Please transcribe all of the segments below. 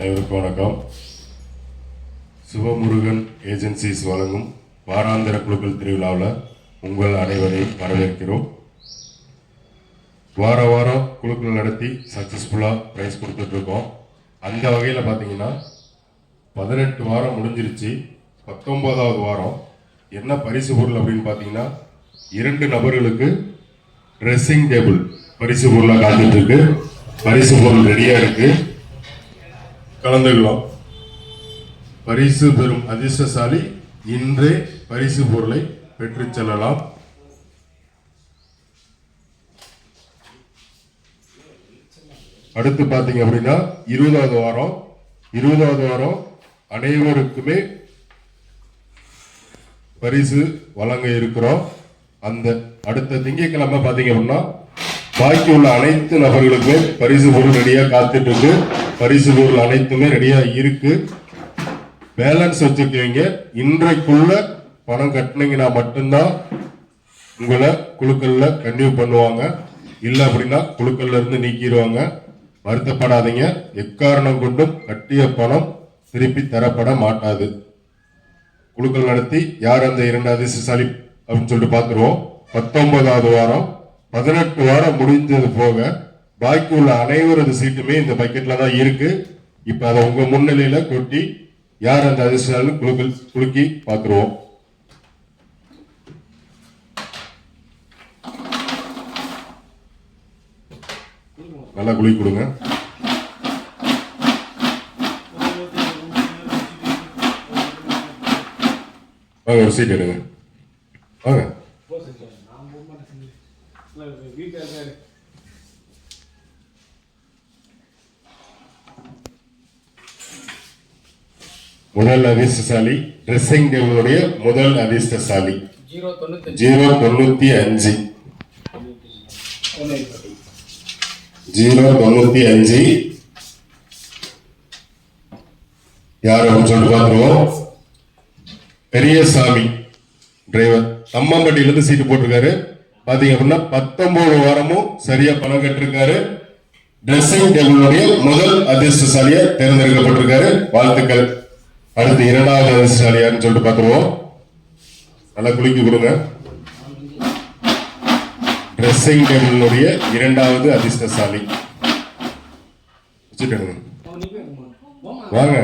அனைவருக்கும் வணக்கம். சிவமுருகன் ஏஜென்சிஸ் வழங்கும் வாராந்திர குழுக்கள் திருவிழாவில் உங்கள் அனைவரையும் வரவேற்கிறோம். வார வாரம் குழுக்கள் நடத்தி சக்ஸஸ்ஃபுல்லாக ப்ரைஸ் கொடுத்துட்ருக்கோம். அந்த வகையில் பார்த்தீங்கன்னா பதினெட்டு வாரம் முடிஞ்சிருச்சு. பத்தொன்பதாவது வாரம். என்ன பரிசு பொருள் அப்படின்னு பார்த்தீங்கன்னா இரண்டு நபர்களுக்கு ட்ரெஸ்ஸிங் டேபிள் பரிசு பொருளாக காத்துட்ருக்கு. பரிசு பொருள் ரெடியாக இருக்குது கலந்துக்கலாம் பரிசு பெறும் அதிர்ஷ்டசாலி இன்றே பரிசு பொருளை பெற்றுச் செல்லலாம். அடுத்து பார்த்தீங்க அப்படின்னா இருபதாவது வாரம் இருபதாவது வாரம் அனைவருக்குமே பரிசு வழங்க இருக்கிறோம். அந்த அடுத்த திங்கட்கிழமை பார்த்தீங்க அப்படின்னா பாக்கி உள்ள அனைத்து நபர்களுக்குமே பரிசு பொருள் ரெடியாக காத்துட்டு இருக்கு. பரிசு பொருள் அனைத்துமே ரெடியா இருக்கு. பேலன்ஸ் வச்சிருக்கீங்க. இன்றைக்குள்ள பணம் கட்டினீங்கன்னா மட்டும்தான் உங்களை குழுக்கள்ல கண்டினியூ பண்ணுவாங்க. இல்லை அப்படின்னா குழுக்கள்ல இருந்து நீக்கிடுவாங்க. வருத்தப்படாதீங்க. எக்காரணம் கொண்டும் கட்டிய பணம் திருப்பி தரப்பட மாட்டாது. குழுக்கள் நடத்தி யார் அந்த இரண்டு அதிர்ஷ்டசாலி அப்படின்னு சொல்லிட்டு பார்த்துருவோம். பத்தொன்பதாவது வாரம். பதினெட்டு வாரம் முடிஞ்சது போக பாக்கி உள்ள அனைவரது சீட்டுமே இந்த பக்கெட்ல தான் இருக்கு. இப்ப அதை உங்க முன்னிலையில கொட்டி யார் அந்த அதிர்ஷ்டசாலி குழுக்கள் குலுக்கி பார்த்துருவோம். நல்லா குலுக்கி கொடுங்க. வாங்க ஒரு சீட் எடுங்க. வாங்க. முதல் அதிர்ஷ்டசாலி ட்ரெஸ்ஸிங் டேபிளுடைய முதல் அதிர்ஷ்டசாலி. ஜீரோ தொண்ணூத்தி அஞ்சு. ஜீரோ தொண்ணூத்தி அஞ்சு. யார் அப்படின்னு சொல்லிட்டு பார்த்துருவோம்? பெரியசாமி டிரைவர் தம்மம்பட்டியிலிருந்து சீட்டு போட்டிருக்காரு. பாத்தீங்க அப்படின்னா பத்தொன்பது வாரமும் சரியா பணம் கட்டிருக்காரு. ட்ரெஸ்ஸிங் டேபிளுடைய முதல் அதிர்ஷ்டசாலியா தேர்ந்தெடுக்கப்பட்டிருக்காரு. வாழ்த்துக்கள். அடுத்து இரண்டாவது அதிர்ஷ்டசாலி யாருன்னு சொல்லிட்டு பார்த்துருவோம். நல்லா குலுக்கி கொடுங்க ட்ரெஸ்ஸிங் டேபிளுடைய இரண்டாவது அதிர்ஷ்டசாலி. வச்சுட்டேங்க வாங்க.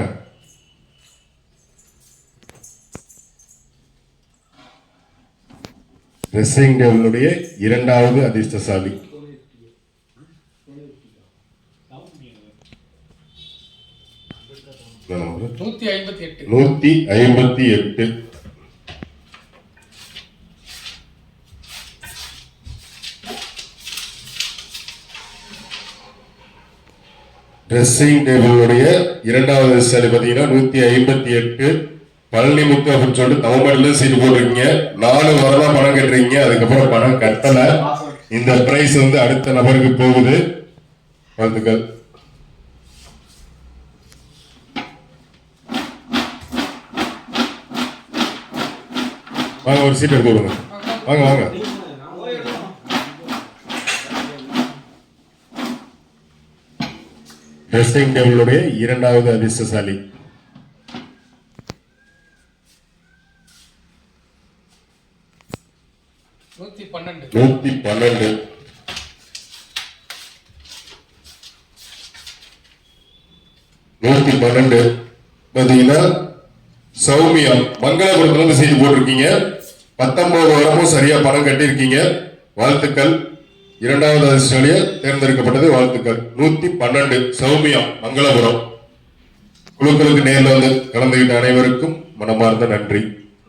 ட்ரெஸ்ஸிங் டேபிளுடைய இரண்டாவது அதிர்ஷ்டசாலி என்ன number? நூத்தி ஐம்பத்தி எட்டு. நூத்தி ஐம்பத்தி எட்டு. ட்ரெஸ்ஸிங் டேபிளுடைய இரண்டாவது அதிர்ஷ்டசாலி பார்த்தீங்கன்னா நூத்தி ஐம்பத்தி எட்டு. பழனி முத்து அப்படின்னு சொல்லிட்டு தமிழ்நாடுல சீட்டு போட்டிருக்கீங்க. நாலு வரலாம் பணம் கட்டுறீங்க. அதுக்கப்புறம் பணம் கட்டலை. இந்த பிரைஸ் வந்து அடுத்த நபருக்கு போகுது. வாழ்த்துக்கள். வாங்க ஒரு சீட் எடுத்து விடுங்க வாங்க வாங்க. ட்ரெஸ்ஸிங் டேபிளுடைய இரண்டாவது அதிர்ஷ்டசாலி. நூத்தி பன்னெண்டு. நூத்தி பன்னெண்டு. நூத்தி பன்னெண்டு. பாத்தீங்கன்னா சௌமியா மங்களபுரத்துல இருந்து செய்தி போட்டிருக்கீங்க. பத்தொன்பது வாரமும் சரியா பணம் கட்டியிருக்கீங்க. வாழ்த்துக்கள். இரண்டாவது அதிர்ஷ்டாலியா தேர்ந்தெடுக்கப்பட்டது வாழ்த்துக்கள். நூத்தி பன்னெண்டு சௌமியா மங்களபுரம். குழுக்களுக்கு நேரில் வந்து கலந்துகிட்ட அனைவருக்கும் மனமார்ந்த நன்றி.